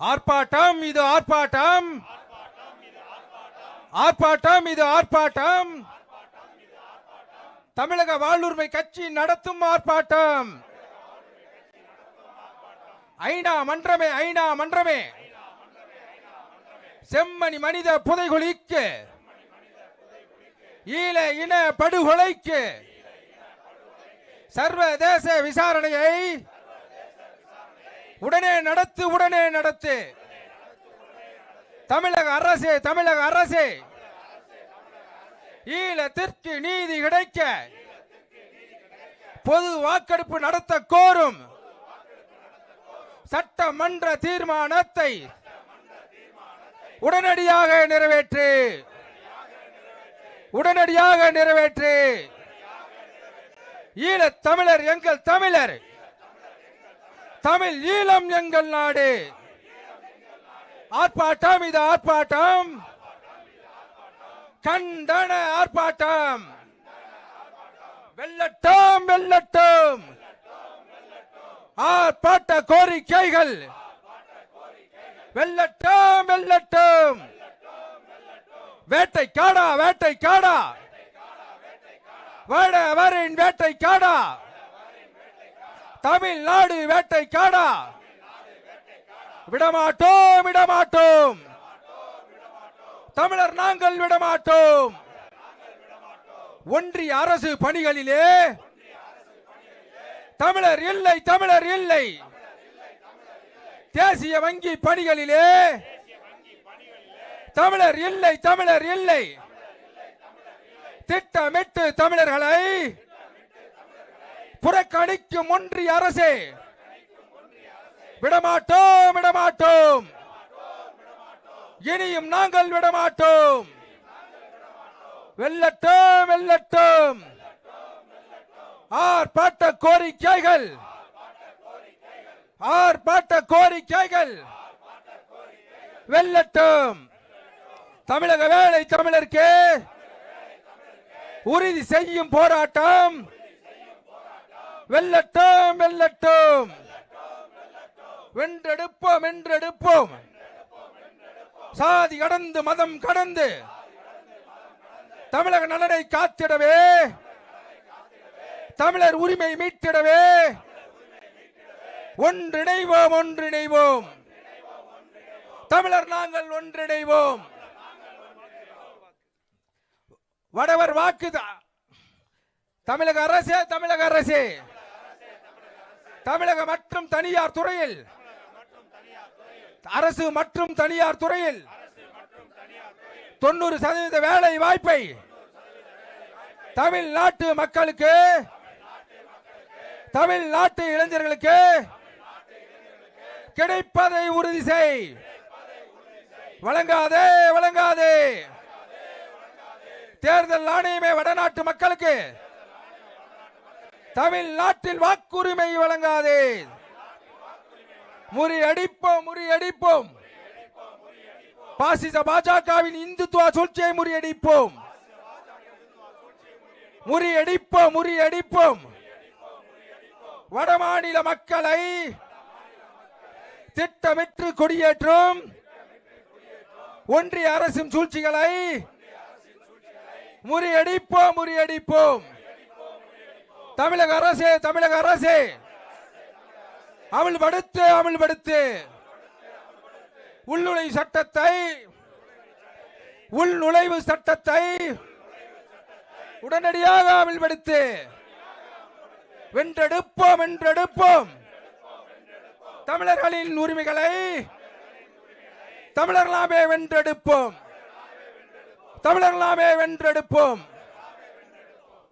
ஆர்ப்பாட்டம் இது ஆர்ப்பாட்டம். ஆர்ப்பாட்டம் இது ஆர்ப்பாட்டம். தமிழக வாழ்வுரிமை கட்சி நடத்தும் ஆர்ப்பாட்டம். ஐநா மன்றமே ஐநா மன்றமே. செம்மணி மனித புதைகுழிக்கு. ஈழ இன படுகொலைக்கு. சர்வதேச விசாரணையை உடனே நடத்து உடனே நடத்து. தமிழக அரசே தமிழக அரசே. ஈழத்திற்கு நீதி கிடைக்க. பொது வாக்கெடுப்பு நடத்த கோரும். சட்டமன்ற தீர்மானத்தை உடனடியாக நிறைவேற்று. உடனடியாக நிறைவேற்று. ஈழத் தமிழர் எங்கள் தமிழர். தமிழ் ஈழம் எங்கள் நாடு. ஆர்ப்பாட்டம் இது ஆர்ப்பாட்டம். கண்டன ஆர்ப்பாட்டம். வெள்ளட்டும் வெள்ளட்டும் ஆர்ப்பாட்ட கோரிக்கைகள். வெள்ளட்டம் வெள்ளட்டும் வேட்டை காடா வேட்டை காடா வட வரின் வேட்டை காடா தமிழ்நாடு வேட்டை காடா விடமாட்டோம் விடமாட்டோம். தமிழர் நாங்கள் விடமாட்டோம். ஒன்றிய அரசு பணிகளிலே தமிழர் இல்லை தமிழர் இல்லை. தேசிய வங்கி பணிகளிலே தமிழர் இல்லை தமிழர் இல்லை. திட்டமிட்டு தமிழர்களை புறக்கணிக்கும் ஒன்றிய அரசே. விடமாட்டோம் விடமாட்டோம். இனியும் நாங்கள் விடமாட்டோம். வெல்லட்டும் வெல்லட்டும். ஆர்ப்பாட்ட கோரிக்கைகள். ஆர்ப்பாட்ட கோரிக்கைகள். வெல்லட்டும். தமிழக வேலை தமிழருக்கு. உறுதி செய்யும் போராட்டம். வெல்லட்டும் வெல்லட்டும். வென்றெடுப்போம் வென்றெடுப்போம். சாதி கடந்து மதம் கடந்து. தமிழக நலனை காத்திடவே. தமிழர் உரிமை மீட்டிடவே. ஒன்றிணைவோம் ஒன்றிணைவோம். தமிழர் நாங்கள் ஒன்றிணைவோம். வடவர் வாக்கு தமிழக அரசே தமிழக அரசே. தமிழக மற்றும் தனியார் துறையில். அரசு மற்றும் தனியார் துறையில். தொண்ணூறு சதவீத வேலை வாய்ப்பை தமிழ்நாட்டு மக்களுக்கு தமிழ்நாட்டு இளைஞர்களுக்கு கிடைப்பதை உறுதி செய். வழங்காதே வழங்காதே. தேர்தல் ஆணையமே வடநாட்டு மக்களுக்கு தமிழ்நாட்டில் வாக்குரிமை வழங்காதே. முறியடிப்போம் முறியடிப்போம். பாசிச பாஜகவின் இந்துத்துவ சூழ்ச்சியை முறியடிப்போம். முறியடிப்போம் முறியடிப்போம். வடமாநில மக்களை திட்டமிட்டு கொடியேற்றும். ஒன்றிய அரசின் சூழ்ச்சிகளை முறியடிப்போம் முறியடிப்போம். தமிழக அரசு தமிழக அரசு. அமல்படுத்து அமல்படுத்து. உள்நுழைவு சட்டத்தை உள்நுழைவு சட்டத்தை உடனடியாக அமல்படுத்து. வென்றெடுப்போம் வென்றெடுப்போம். தமிழர்களின் உரிமைகளை தமிழர்களாமே வென்றெடுப்போம். தமிழர்களாமே வென்றெடுப்போம்.